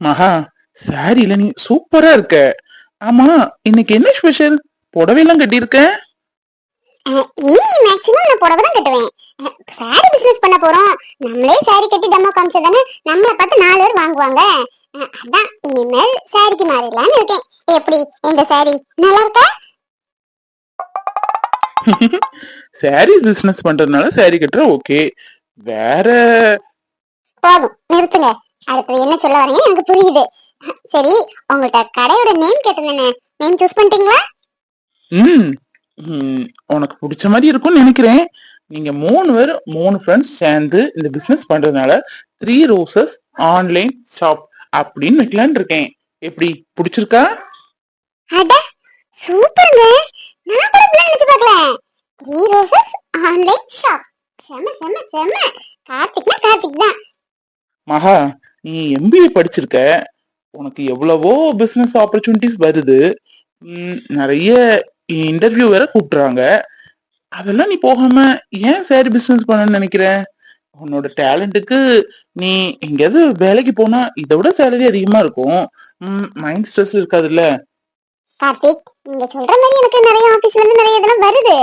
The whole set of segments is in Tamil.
மகா சாரியில நீ சூப்பரா இருக்க. ஆமா இன்னைக்கு என்ன ஸ்பெஷல் புடவையெல்லாம் கட்டியிருக்க? அஹ், இனி மேக்ஸிமம் நான் புடவை தான் கட்டுவேன். சாரி பிசினஸ் பண்ண போறோம். நம்மளே சாரி கட்டி டெமோ காமிச்சதானே நம்மளை பார்த்து நாலு பேர் வாங்குவாங்க. அதான் இனிமேல் சாரிக்கு மாறிடலாம்னு இருக்கேன். எப்படி இந்த சாரி நல்லா இருக்கா? சாரி பிசினஸ் பண்றதுனால சாரி கட்டுற ஓகே வேற? போதும் நிறுத்துங்க. அடுத்தது என்ன சொல்ல வரீங்க எனக்கு புரியுது. சரி உங்கள்கிட்ட கடையோட நேம் கேட்டிருந்தேனே. நேம் சூஸ் பண்ணிட்டீங்களா? ம் உனக்கு பிடிச்ச மாதிரி இருக்கும்னு நினைக்கிறேன். நீங்க மூணு பேர் மூணு ஃப்ரெண்ட்ஸ் சேர்ந்து இந்த பிசினஸ் பண்றதுனால த்ரீ ரோசஸ் ஆன்லைன் ஷாப் அப்படின்னு வைக்கலான்னு இருக்கேன். எப்படி? பிடிச்சிருக்கா? அட சூப்பருங்க. நான் கூட இப்படிலாம் நினைச்சு பார்க்கல. த்ரீ ரோசஸ் ஆன்லைன் ஷாப் செம செம செம. கார்த்திக்னா கார்த்திக் தான். மகா நீ எம்பிஏ படிச்சிருக்க உனக்கு எவ்வளவோ பிஸ்னஸ் ஆப்பர்ச்சுனிட்டிஸ் வருது. நிறைய இன்டர்வியூ வேற கூப்பிடுறாங்க. அதெல்லாம் நீ போகாம ஏன் சேரி பிஸ்னஸ் பண்ணணும்னு நினைக்கிற உன்னோட டேலண்ட்டுக்கு நீ எங்கேயாவது வேலைக்கு போனா இதை விட சேலரி அதிகமா இருக்கும். மைண்ட் ஸ்ட்ரெஸ் இருக்காதுல்ல? கார்த்திக் நீங்க சொல்ற மாதிரி எனக்கு நிறைய ஆபீஸ்ல இருந்து நிறைய இதெல்லாம் வருது.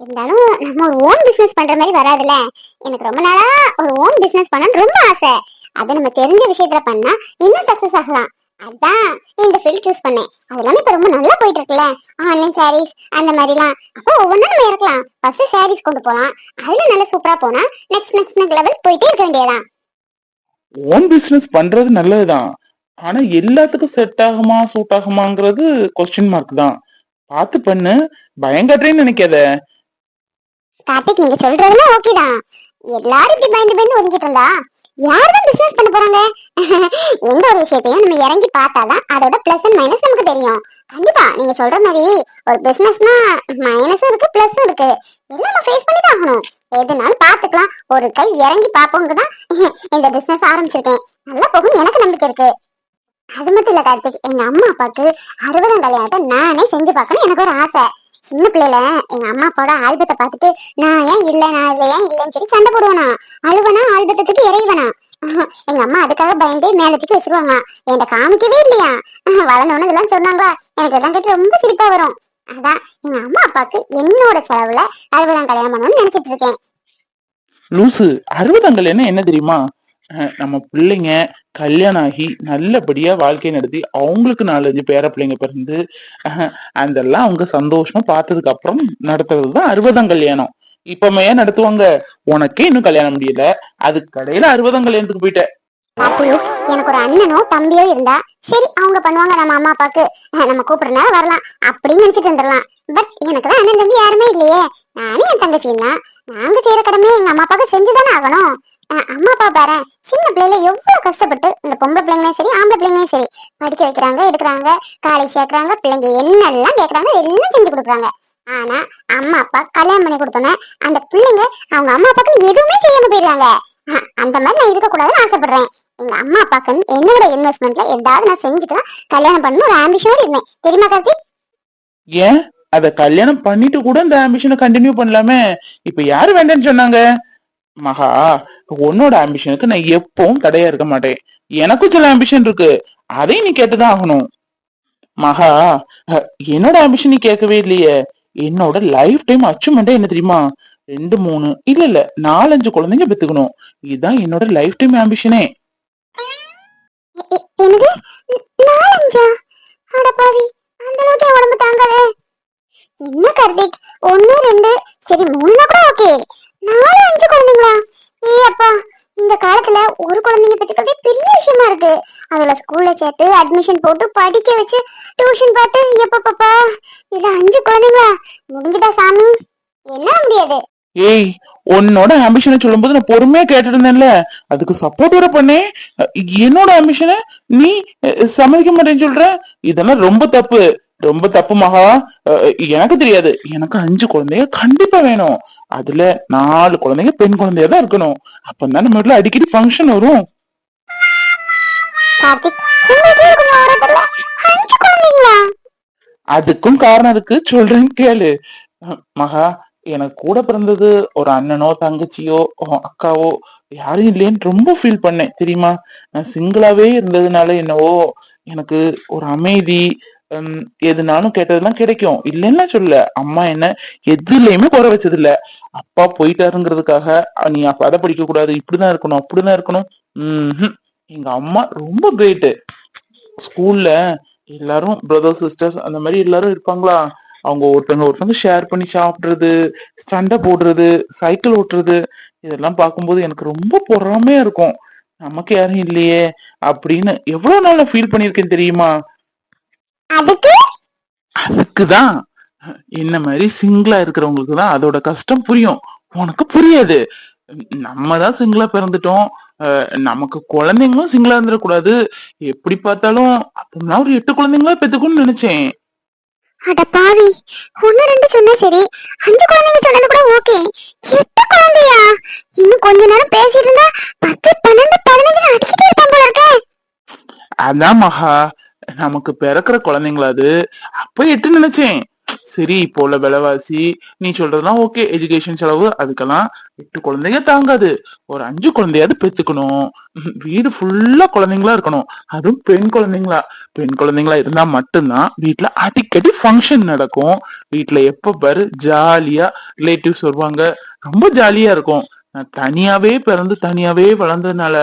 இருந்தாலும் நம்ம ஒரு ஓன் பிசினஸ் பண்ற மாதிரி வராதுல்ல? எனக்கு ரொம்ப நாளா ஒரு ஓன் பிசினஸ் பண்ணணும்னு ரொம்ப ஆசை. அது நம்ம தெரிஞ்ச விஷயத்துல பண்ணா இன்னும் சக்சஸ் ஆகலாம். அதான் இந்த ஃபீல்ட் சூஸ் பண்ணேன். அது எல்லாமே இப்ப ரொம்ப நல்லா போயிட்டு இருக்குல்ல ஆன்லைன் சாரீஸ் அந்த மாதிரிலாம். அப்போ ஒவ்வொன்றா நம்ம இறக்கலாம். ஃபர்ஸ்ட் சாரீஸ் கொண்டு போலாம். அதுல நல்லா சூப்பரா போனா நெக்ஸ்ட் நெக்ஸ்ட் நெக்ஸ்ட் லெவல் போயிட்டே இருக்க வேண்டியதான் ஓன் பிசினஸ் பண்றது நல்லதுதான். ஆனா எல்லாத்துக்கும் செட் ஆகுமா சூட் ஆகுமாங்கிறது கொஸ்டின் மார்க் தான். பார்த்து பண்ணு. பயங்கட்றேன்னு நினைக்காத. கார்த்திக் நீங்க சொல்றதெல்லாம் ஓகே தான். எல்லாரும் இப்படி பயந்து பயந்து ஒதுங்கிட்டு இருந்தா? யார் பிசினஸ் பண்ண போறாங்க? எந்த ஒரு விஷயத்தையும் நம்ம இறங்கி பார்த்தாதான் அதோட பிளஸ் அண்ட் மைனஸ் நமக்கு தெரியும். கண்டிப்பா நீங்க சொல்ற மாதிரி ஒரு பிசினஸ்னா மைனஸும் இருக்கு பிளஸும் இருக்கு. எல்லாம் நம்ம ஃபேஸ் பண்ணி தான் ஆகணும் எதுனாலும் பாத்துக்கலாம் ஒரு கை இறங்கி பார்ப்போங்க தான் இந்த பிசினஸ் ஆரம்பிச்சிருக்கேன். நல்லா போகும் எனக்கு நம்பிக்கை இருக்கு. அது மட்டும் இல்ல கார்த்திக் எங்க அம்மா அப்பாவுக்கு அறுபதாம் கல்யாணத்தை நானே செஞ்சு பார்க்கணும் எனக்கு ஒரு ஆசை. சின்ன பிள்ளையில எங்க அம்மா அப்பாவோட ஆல்பத்தை பார்த்துட்டு நான் ஏன் இல்ல? நான் இதை ஏன் இல்லைன்னு சொல்லி சண்டை போடுவேனா? அழுவனா? ஆல்பத்தத்துக்கு இறைவனா? எங்க அம்மா அதுக்காக பயந்து மேலத்துக்கு வச்சிருவாங்க என்கிட்ட காமிக்கவே இல்லையா? வளர்ந்தவனு இதெல்லாம் சொன்னாங்களா? எனக்கு இதெல்லாம் கேட்டு ரொம்ப சிரிப்பா வரும். அதான் எங்க அம்மா அப்பாவுக்கு என்னோட செலவுல அறுபதாம் கல்யாணம் பண்ணணும்னு நினைச்சிட்டு இருக்கேன். லூசு அறுபதாம் கல்யாணம் என்ன தெரியுமா? நம்ம பிள்ளைங்க கல்யாணம் ஆகி நல்லபடியா வாழ்க்கை நடத்தி அவங்களுக்கு நாலஞ்சு பேர பிள்ளைங்க பிறந்து அஹ், அதெல்லாம் அவங்க சந்தோஷமா பார்த்ததுக்கு அப்புறம் நடத்துறது தான் அறுபதாம் கல்யாணம். இப்பமே நடத்துவாங்க. உனக்கே இன்னும் கல்யாணம் முடியல. அதுக்கு கடையில அறுபதாம் கல்யாணத்துக்கு போயிட்ட. கார்த்திக் எனக்கு ஒரு அண்ணனோ தம்பியோ இருந்தா சரி அவங்க பண்ணுவாங்க. நம்ம அம்மா அப்பாக்கு நம்ம கூப்பிடுறதுனால வரலாம் அப்படின்னு நினைச்சிட்டு வந்துடலாம் பட் எனக்கு தான் அண்ணன் தம்பி யாருமே இல்லையே. நானே என் தங்கச்சியும் தான். நாங்க செய்யற கடமையை எங்க அம்மா அப்பாவுக்கு செஞ்சுதானே ஆகணும். அம்மா அப்பா பாரு. சின்ன பிள்ளைல எவ்வளவு கஷ்டப்பட்டு இந்த பொம்பளை பிள்ளைங்களும் சரி ஆம்பளை பிள்ளைங்களும் சரி படிக்க வைக்கிறாங்க எடுக்கிறாங்க காலேஜ் சேர்க்கறாங்க பிள்ளைங்க என்னெல்லாம் கேட்கறாங்க எல்லாம் செஞ்சு கொடுக்குறாங்க. ஆனா அம்மா அப்பா கல்யாணம் பண்ணி கொடுத்தோன்னே அந்த பிள்ளைங்க அவங்க அம்மா அப்பாக்குன்னு எதுவுமே செய்யாம போயிடுறாங்க. அந்த மாதிரி நான் இருக்கக்கூடாதுன்னு ஆசைப்படுறேன். எங்க அம்மா அப்பாக்கு என்னோட இன்வெஸ்ட்மெண்ட்ல ஏதாவது நான் செஞ்சுட்டு கல்யாணம் பண்ணணும் ஒரு ஆம்பிஷனோட இருந்தேன். தெரியுமா கார்த்திக் ஏன்? அத கல்யாணம் பண்ணிட்டு கூட இந்த ஆம்பிஷனை கண்டினியூ பண்ணலாமே. இப்ப யாரு வேண்டாம்னு சொன்னாங்க? மகா உன்னோட ஆம்பிஷனுக்கு நான் எப்பவும் தடையா இருக்க மாட்டேன். எனக்கும் சில ஆம்பிஷன் இருக்கு. அதையும் நீ கேட்டுதான் ஆகணும். மகா அஹ், என்னோட ஆம்பிஷன் நீ கேட்கவே இல்லையே. என்னோட லைஃப் டைம் அச்சீவ்மெண்டே என்ன தெரியுமா? ரெண்டு மூணு இல்ல இல்ல நாலஞ்சு குழந்தைங்க பெத்துக்கணும். இதுதான் என்னோட லைஃப் டைம் ஆம்பிஷனே என்ன கார்த்திக் ஒன்னு ரெண்டு சரி மூணு கூட ஓகே நாலு அஞ்சு குழந்தைங்களா ஏ அப்பா இந்த காலத்துல ஒரு குழந்தைங்க பெற்றுக்கிறதே பெரிய விஷயமா இருக்கு. அதுல ஸ்கூல்ல சேர்த்து அட்மிஷன் போட்டு படிக்க வச்சு டியூஷன் பார்த்து எப்பப்பா இது அஞ்சு குழந்தைங்களா? முடிஞ்சிட்டா சாமி. என்ன முடியாது. ஏய் உன்னோட ஆம்பிஷனை சொல்லும்போது நான் பொறுமையா கேட்டுட்டு இருந்தேன்ல. அதுக்கு சப்போர்ட் வர பண்ணேன் என்னோட ஆம்பிஷனை நீ அஹ், சம்மதிக்க மாட்டேன்னு சொல்ற? இதெல்லாம் ரொம்ப தப்பு. ரொம்ப தப்பு மகா. அஹ், எனக்கு தெரியாது. எனக்கு அஞ்சு குழந்தைய கண்டிப்பா வேணும். அதுல நாலு குழந்தைங்க பெண் குழந்தையா தான் இருக்கணும். அப்பதான் நம்ம வீட்டுல அடிக்கடி ஃபங்க்ஷன் வரும். அதுக்கும் காரணம் இருக்கு. சொல்றேன் கேளு. மகா எனக்கு கூட பிறந்தது ஒரு அண்ணனோ தங்கச்சியோ அக்காவோ யாரும் இல்லையேன்னு ரொம்ப ஃபீல் பண்ணேன். தெரியுமா? நான் சிங்கிளாவே இருந்ததுனால என்னவோ எனக்கு ஒரு அமைதி எதுனாலும் கேட்டதெல்லாம் கிடைக்கும். இல்லைன்னா சொல்ல அம்மா என்ன எதுலயுமே குறை வச்சது இல்ல அப்பா போயிட்டாருங்கிறதுக்காக நீ அப்ப அதை படிக்க கூடாது இப்படிதான் இருக்கணும் அப்படிதான் இருக்கணும். ம்ஹும். எங்க அம்மா ரொம்ப கிரேட்டு ஸ்கூல்ல எல்லாரும் பிரதர்ஸ் சிஸ்டர்ஸ் அந்த மாதிரி எல்லாரும் இருப்பாங்களா? அவங்க ஒருத்தவங்க ஒருத்தவங்க ஷேர் பண்ணி சாப்பிடுறது சண்டை போடுறது சைக்கிள் ஓட்டுறது இதெல்லாம் பார்க்கும்போது எனக்கு ரொம்ப பொறாமையா இருக்கும். நமக்கு யாரும் இல்லையே அப்படின்னு எவ்வளவு நாள் ஃபீல் பண்ணிருக்கேன் தெரியுமா? அதுக்கு? அதுக்குதான். என்ன மாதிரி சிங்கிளா இருக்கிறவங்களுக்கு தான் அதோட கஷ்டம் புரியும். உனக்கு புரியாது. நம்ம தான் சிங்கிளா பிறந்துட்டோம். நமக்கு குழந்தைங்களும் சிங்கிளா இருந்துடக்கூடாது எப்படி பார்த்தாலும் அப்படின்னா ஒரு எட்டு குழந்தைங்களா பெத்துக்கணும்னு நினைச்சேன். அட பாவி. ஒண்ணு ரெண்டு சொன்னா சரி. அஞ்சு குழந்தைங்க சொன்னது கூட ஓகே. எட்டு குழந்தையா? இன்னும் கொஞ்ச நேரம் பேசிட்டு இருந்தா பத்து பன்னெண்டு பதினஞ்சு அடிக்கிட்டே இருப்பான் போல இருக்கே. அதான் மகா. நமக்கு பிறக்கிற குழந்தைங்களா அது? அப்ப எட்டு நினைச்சேன். சரி இப்போ உள்ள விலைவாசி நீ சொல்றதெல்லாம் ஓகே எஜுகேஷன் செலவு அதுக்கெல்லாம் எட்டு குழந்தைங்க தாங்காது. ஒரு அஞ்சு குழந்தையாவது பெத்துக்கணும். வீடு ஃபுல்லா குழந்தைங்களா இருக்கணும். அதுவும் பெண் குழந்தைங்களா. பெண் குழந்தைங்களா இருந்தா மட்டும்தான் வீட்டுல அடிக்கடி ஃபங்க்ஷன் நடக்கும். வீட்டுல எப்ப பாரு ஜாலியா ரிலேட்டிவ்ஸ் வருவாங்க. ரொம்ப ஜாலியா இருக்கும். நான் தனியாவே பிறந்து தனியாவே வளர்ந்ததுனால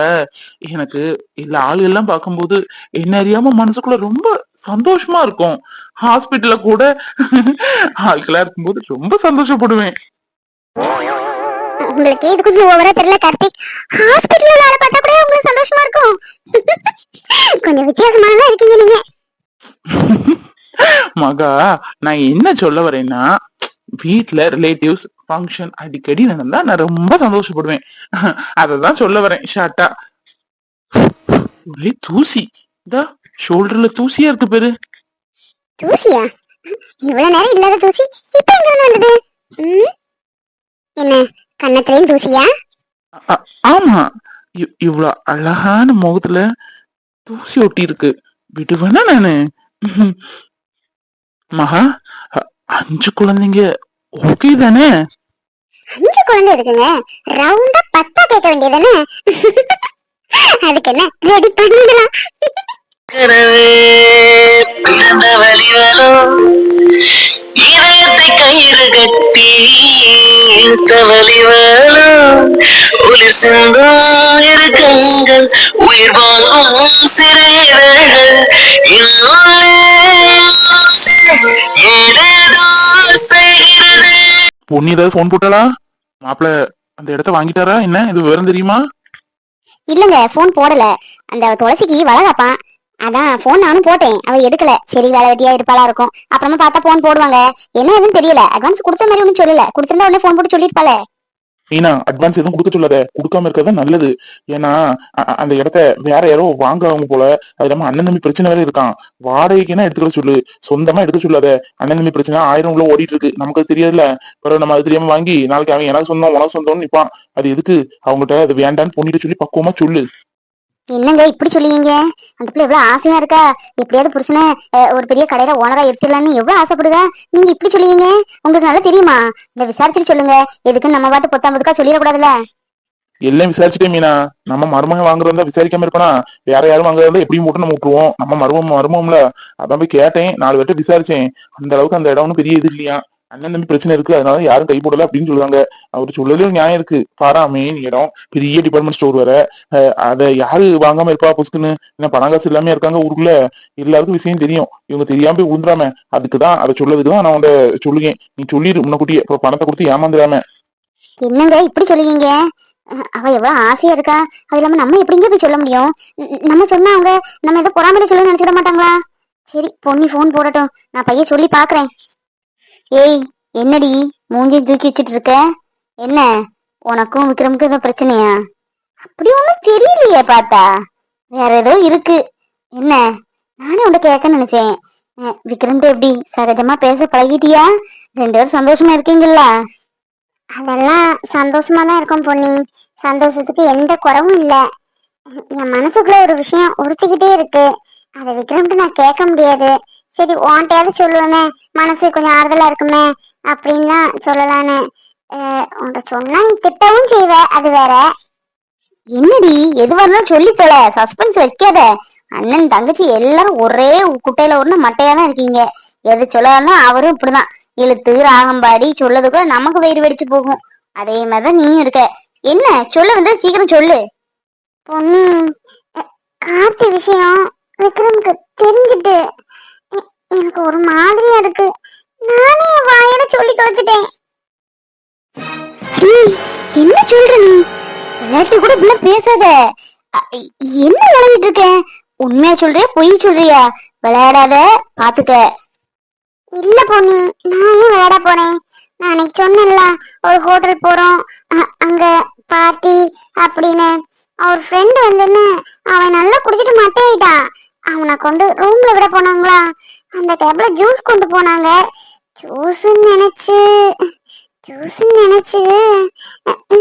எனக்கு இல்ல ஆளு எல்லாம் பார்க்கும்போது என்ன அறியாம மனசுக்குள்ள ரொம்ப சந்தோஷமா இருக்கும். ஹாஸ்பிட்டல்ல கூட ஆட்களா இருக்கும்போது ரொம்ப சந்தோஷப்படுவேன். உங்களுக்கு இது கொஞ்சம் ஓவரா தெரியல கார்த்திக். ஹாஸ்பிட்டல்ல வேலை பார்த்தா கூட உங்களுக்கு சந்தோஷமா இருக்கும். கொஞ்சம் வித்தியாசமா தான் இருக்கீங்க நீங்க. மகா நான் என்ன சொல்ல வரேன்னா வீட்ல ரிலேட்டிவ்ஸ் ஃபங்க்ஷன் அடிக்கடி நடந்தா நான் ரொம்ப சந்தோஷப்படுவேன். அததான் சொல்ல வரேன் ஷார்ட்டா ஒரே தூசி. இதா ஷோல்டர்ல தூசியா இருக்கு பேரு. தூசியா? இவ்வளவு நேரம் இல்லாத தூசி இப்ப எங்க வந்தது? என்ன கன்னத்துலயும் தூசியா? ஆமா. இவ்வளவு அழகான முகத்துல தூசி ஒட்டி இருக்கு விடுவேனா நானு. மகா அஞ்சு குழந்தைங்க ஓகே தானே அஞ்சு குழந்தை இருக்குங்க. ரவுண்டா பத்தா கேட்க வேண்டியதானே அதுக்கு என்ன ரெடி பண்ணிடலாம் கனவே பிறந்த வழிவலோ இதயத்தை கயிறு கட்டி இழுத்த வழிவலோ ஒளி சிந்தும் கண்கள் உயிர் வாங்கும் பொண்ணு ஏதாவது ஃபோன் போட்டாளா? மாப்பிள்ள அந்த இடத்த வாங்கிட்டாரா? என்ன? இது விவரம் தெரியுமா? இல்லங்க போன் போடல. அந்த துளசிக்கு வளகாப்பான் அதான் போன் நானும் போட்டேன். அவ எடுக்கல. சரி வேலை வெட்டியா இருப்பாளா இருக்கும். அப்புறமா பார்த்தா போன் போடுவாங்க. என்ன ஏதுன்னு தெரியல. அட்வான்ஸ் கொடுத்த மாதிரி ஒன்றும் சொல்லல. கொடுத்திருந்தா உடனே போன் போட்டு சொல்லிருப்பாளே மீனா அட்வான்ஸ் எதுவும் கொடுக்க சொல்லாத. கொடுக்காம இருக்கிறது நல்லது. ஏன்னா அந்த இடத்த வேற யாரோ வாங்குறவங்க போல அது இல்லாம அண்ணன் தம்பி பிரச்சனை வேற இருக்கான். வாடகைக்குன்னா எடுத்துக்க சொல்லு. சொந்தமா எடுக்க சொல்லாத. அண்ணன் தம்பி பிரச்சனை ஆயிரம் உள்ள ஓடிட்டு இருக்கு. நமக்கு தெரியாதுல்ல. பிறகு நம்ம அது தெரியாம வாங்கி நாளைக்கு அவன் எனக்கு சொந்தம் உனக்கு சொந்தம்னு நிப்பான். அது எதுக்கு? அவங்ககிட்ட அது வேண்டான்னு பொண்ணிட்டு சொல்லி பக்குவமா சொல்லு. என்னங்க இப்படி சொல்லுவீங்க? அந்த பிள்ளை எவ்வளவு ஆசையா இருக்கா? எப்படியாவது புருஷனை ஒரு பெரிய கடையில ஓனரா எடுத்துடலான்னு எவ்வளவு ஆசைப்படுதா? நீங்க இப்படி சொல்லுவீங்க? உங்களுக்கு நல்லா தெரியுமா? இந்த விசாரிச்சுட்டு சொல்லுங்க. எதுக்கு நம்ம பாட்டு பொத்தாம்பதுக்கா சொல்லிடக்கூடாதுல்ல? எல்லாம் விசாரிச்சுட்டே மீனா. நம்ம மருமகன் வாங்குறதா விசாரிக்காம இருக்கணும் வேற யாரும் வாங்குறதா எப்படியும் போட்டு நம்ம விட்டுருவோம். நம்ம மருமம் மருமம்ல. அதான் போய் கேட்டேன். நாலு பேர்ட்ட விசாரிச்சேன். அந்த அளவுக்கு அந்த இடம் பெரிய இது இல்லையா? அண்ணன் தம்பி பிரச்சனை இருக்கு அதனால யாரும் கை போடல அப்படின்னு சொல்லுவாங்க அவர் சொல்லலையும் நியாயம் இருக்கு. பாரா மெயின் இடம். பெரிய டிபார்ட்மெண்ட் ஸ்டோர் வேற. அதை யாரு வாங்காம இருப்பா புஸ்குன்னு என்ன பணம் காசு இல்லாம இருக்காங்க ஊருக்குள்ள. எல்லாருக்கும் விஷயம் தெரியும். இவங்க தெரியாம போய் உந்துறாம அதுக்குதான் அதை சொல்லதுக்கு தான் நான் உன்ட சொல்லுவேன் நீ சொல்லிடு முன்னக்கூட்டியே அப்புறம் பணத்தை கொடுத்து ஏமாந்துடாம. என்னங்க இப்படி சொல்லுவீங்க அவ எவ்வளவு ஆசையா இருக்கா? அது இல்லாம நம்ம எப்படிங்க போய் சொல்ல முடியும்? நம்ம சொன்னா அவங்க நம்ம ஏதோ பொறாமையில சொல்ல நினைச்சிட மாட்டாங்களா? சரி பொண்ணி போன் போடட்டும். நான் பையன் சொல்லி பாக்குறேன். ஏய் என்னடி மூஞ்சி தூக்கி வச்சிட்டு இருக்க? என்ன? உனக்கும் விக்ரமுக்கும் ஏதோ பிரச்சனையா? அப்படி ஒண்ணும் தெரியலையே பார்த்தா வேற ஏதோ இருக்கு. என்ன? நானே உன்ட கேட்க நினைச்சேன். அஹ், விக்ரம்கிட்ட எப்படி சகஜமா பேச பழகிட்டியா? ரெண்டு பேரும் சந்தோஷமா இருக்கீங்கல்ல அதெல்லாம் சந்தோஷமா தான் இருக்கும் பொன்னி. சந்தோஷத்துக்கு எந்த குறவும் இல்ல. என் மனசுக்குள்ள ஒரு விஷயம் உறுத்திக்கிட்டே இருக்கு. அதை விக்ரம்ட்டு நான் கேட்க முடியாது. சரி உன்கிட்டயாவது சொல்லுவேமே மனசு கொஞ்சம் ஆறுதலா இருக்குமே அப்படின்னு சொல்லலான்னு உன்கிட்ட சொன்னா நீ திட்டவும் செய்வ அது வேற. என்னடி எதுவா இருந்தாலும் சொல்லி தொலை சஸ்பென்ஸ் வைக்காத. அண்ணன் தங்கச்சி எல்லாரும் ஒரே குட்டையில ஒண்ணு மட்டையா தான் இருக்கீங்க. எது சொல்லலாம் அவரும் இப்படிதான். இழுத்து ராகம்பாடி சொல்லதுக்குள்ள நமக்கு வயிறு வெடிச்சு போகும். அதே மாதிரிதான் நீயும் இருக்க. என்ன சொல்ல வந்தா சீக்கிரம் சொல்லு. பொன்னி கார்த்தி விஷயம் விக்ரமுக்கு தெரிஞ்சிட்டு எனக்கு ஒரு மாதிரியா இருக்கு. நானே வாயில சொல்லி தொலைச்சிட்டேன். என்ன சொல்ற நீ? விளையாட்டு கூட இப்படிலாம் பேசாத. என்ன விளையாடிட்டு இருக்க? உண்மையா சொல்றியா பொய் சொல்றியா? விளையாடாத பாத்துக்க. இல்ல பொண்ணு நான் ஏன் விளையாட போனேன் நான் அன்னைக்கு சொன்னேன்ல ஒரு ஹோட்டல் போறோம். அங்க பார்ட்டி அப்படின்னு. அவர் ஃப்ரெண்டு வந்துன்னு அவன் நல்லா குடிச்சிட்டு மட்டையிட்டான் அவனை கொண்டு ரூம்ல விட போனாங்களா? அந்த டேபிள்ல ஜூஸ் கொண்டு போனாங்க. ஜூஸ்ன்னு நினைச்சு ஜூஸ்ன்னு நினைச்சு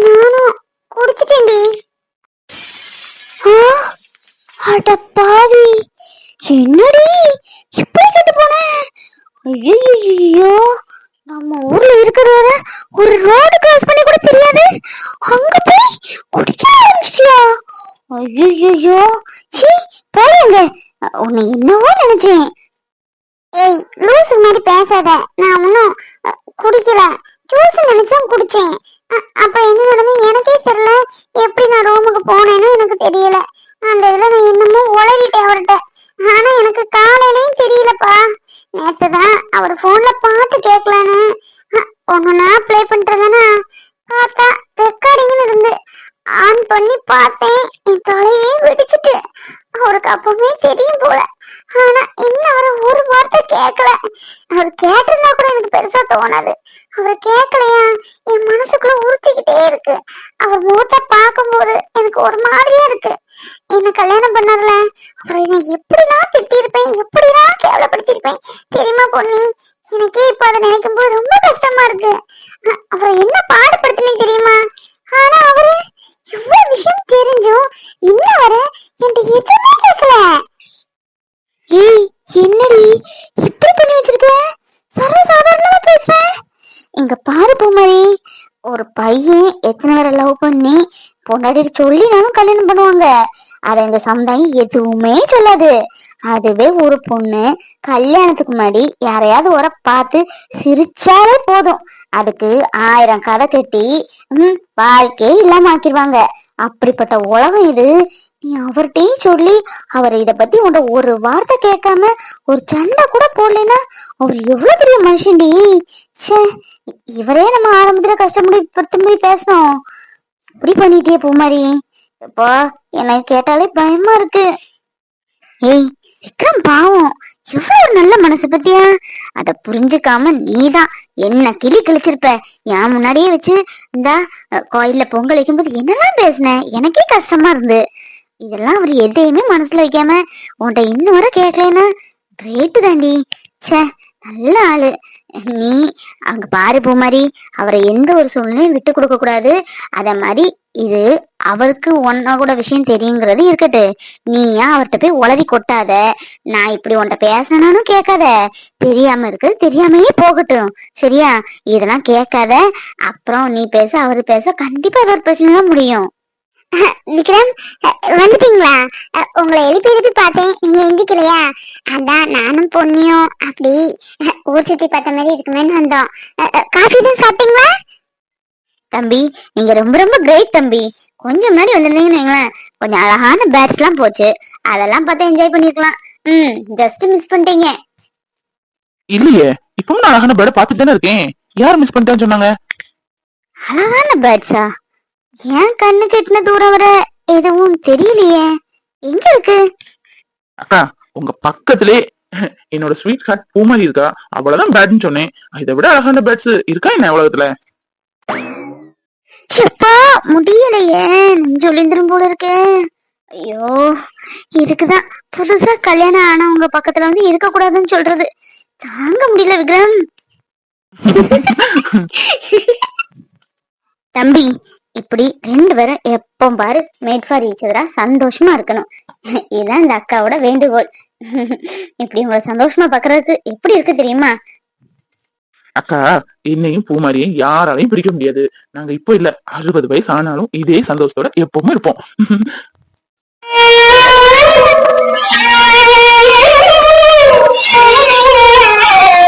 நானும் குடிச்சிட்டேன்டி. ஆ, அட பாவி. என்னடி? இப்படி கெட்டு போன? ஐயோ நம்ம ஊர்ல இருக்கிறவர ஒரு ரோடு கிராஸ் பண்ணி கூட தெரியாது. அங்க போய் குடிக்க ஆரம்பிச்சியா ஐயோ சீ போடுங்க உன்னை என்னவோ நினைச்சேன். ஏய் லூசு மாதிரி பேசாத. நான் ஒன்றும் குடிக்கல. ஜூஸ் நினைச்சா குடிச்சேன். அப்ப என்ன நடந்தது? எனக்கே தெரியல. எப்படி நான் ரூமுக்கு போனேன்னு எனக்கு தெரியல அந்த இதுல நான் என்னமோ உளறிட்டேன் அவர்கிட்ட ஆனா எனக்கு காலையிலயும் தெரியலப்பா நேத்து தான் அவர் போன்ல பாட்டு கேட்கலான்னு ஒன்னா ப்ளே பண்றதுனா பார்த்தா ரெக்கார்டிங்னு இருந்து ஆன் பண்ணி பார்த்தேன் என் தலையே வெடிச்சிட்டு அவருக்கு அப்பவே தெரியும் போல ஆனா இன்னும் அவர் ஒரு வார்த்தை கேட்கல அவர் கேட்டிருந்தா கூட எனக்கு பெருசா தோணாது அவர் கேட்கலையா என் மனசுக்குள்ள உறுத்திக்கிட்டே இருக்கு. அவர் மூத்த பார்க்கும்போது எனக்கு ஒரு மாதிரியா இருக்கு. என்ன கல்யாணம் பண்ணல அப்புறம் என்ன எப்படிலாம் திட்டிருப்பேன் எப்படிலாம் கேவலப்படுத்திருப்பேன் தெரியுமா பொண்ணி எனக்கே இப்ப அதை நினைக்கும் போது ரொம்ப கஷ்டமா இருக்கு. அப்புறம் என்ன பாடுபடுத்தினே தெரியுமா? ஆனா அவரு இவ்வளவு விஷயம் தெரிஞ்சும் இன்ன வர என்கிட்ட எதுவுமே கேட்கல ஏய் என்னடி? இப்படி பண்ணி வச்சிருக்க? சர்வசாதாரணமா பேசுற? இங்க பாரு பூமாரி ஒரு பையன் எத்தனை பேரை லவ் பண்ணி பொண்டாட்டி சொல்லினாலும் கல்யாணம் பண்ணுவாங்க. அதை இந்த சமுதாயம் எதுவுமே சொல்லாது. அதுவே ஒரு பொண்ணு கல்யாணத்துக்கு முன்னாடி யாரையாவது ஒரு பார்த்து சிரிச்சாலே போதும். அதுக்கு ஆயிரம் கதை கட்டி ம் வாழ்க்கையே இல்லாம ஆக்கிடுவாங்க அப்படிப்பட்ட உலகம் இது. நீ அவர்கிட்டயும் சொல்லி அவர் இதை பத்தி உன்ட ஒரு வார்த்தை கேட்காம ஒரு சண்டை கூட போடலைன்னா அவர் எவ்வளவு பெரிய மனுஷன்டி? ச்சே இவரே நம்ம ஆரம்பத்துல கஷ்டப்படுத்தி பேசணும். இப்படி பண்ணிட்டே பூமாரி. இப்போ என்ன கேட்டாலே பயமா இருக்கு. ஏய் விக்ரம் பாவம். எவ்வளவு ஒரு நல்ல மனசு பத்தியா? அத புரிஞ்சுக்காம நீதான். என்ன கிளி கிழிச்சிருப்ப? என் முன்னாடியே வச்சு இந்தா கோயில்ல பொங்கல் வைக்கும்போது என்னெல்லாம் பேசின? எனக்கே கஷ்டமா இருந்து. இதெல்லாம் அவர் எதையுமே மனசுல வைக்காம உன்கிட்ட இன்னும் வர கேட்கலன்னா கிரேட்டு தாண்டி. ச்சே நல்ல ஆளு. நீ அங்க பாரு பூமாரி அவரை எந்த ஒரு சூழ்நிலையும் விட்டு கொடுக்க கூடாது. அத மாதிரி இது அவருக்கு ஒன்னா கூட விஷயம் தெரியுங்கிறது இருக்கட்டு. நீ ஏன் அவர்கிட்ட போய் உளறி கொட்டாத? நான் இப்படி உன்கிட்ட பேசினானும் கேட்காத. தெரியாம இருக்குது தெரியாமையே போகட்டும். சரியா? இதெல்லாம் கேட்காத. அப்புறம் நீ பேச அவரு பேச கண்டிப்பா அவர் பிரச்சனை தான் முடியும். விக்ரம் வந்துட்டீங்களா? உங்களை எழுப்பி எழுப்பி பார்த்தேன். நீங்க எந்திக்கலையா? அதான் நானும் பொண்ணியும் அப்படி ஊர் சுத்தி பார்த்த மாதிரி இருக்குமேன்னு வந்தோம். காஃபி தான் சாப்பிட்டீங்களா? தம்பி நீங்க ரொம்ப ரொம்ப கிரேட் தம்பி. கொஞ்சம் முன்னாடி வந்திருந்தீங்கன்னு கொஞ்சம் அழகான பேட்ஸ் எல்லாம் போச்சு. அதெல்லாம் பார்த்து என்ஜாய் பண்ணிருக்கலாம். ம் ஜஸ்ட் மிஸ் பண்ணிட்டீங்க. இல்லையே இப்பவும் நான் அழகான பேர்டை பார்த்துட்டு தானே இருக்கேன். யார் மிஸ் பண்ணிட்டான்னு சொன்னாங்க? அழகான பேர்ட்ஸா ஏன் கண்ணு கெட்டின தூரம் வர எதுவும் தெரியலையே? எங்க இருக்கு? அக்கா உங்க பக்கத்திலே என்னோட ஸ்வீட் ஹார்ட் பூ மாதிரி இருக்கா? அவ்வளவுதான் பேட்னு சொன்னேன். இதை விட அழகான பேட்ஸ் இருக்கா என்ன உலகத்துல? சிப்பா முடியலையே. நெஞ்சு ஒளிந்துரும் போல இருக்கே. ஐயோ இதுக்குதான். புதுசா கல்யாணம் ஆனவங்க பக்கத்துல வந்து இருக்க கூடாதுன்னு சொல்றது. தாங்க முடியல விக்ரம். தம்பி இப்படி ரெண்டு பேரும் எப்பவும் பாரு மேட் ஃபார் ஈச்சதரா சந்தோஷமா இருக்கணும். இதுதான் இந்த அக்காவோட வேண்டுகோள். இப்படி உங்களை சந்தோஷமா பாக்குறதுக்கு எப்படி இருக்கு தெரியுமா? அக்கா என்னையும் பூமாரியும் யாராலையும் பிடிக்க முடியாது. நாங்க இப்போ இல்ல அறுபது வயசு ஆனாலும் இதே சந்தோஷத்தோட எப்பவும் இருப்போம். Yeah.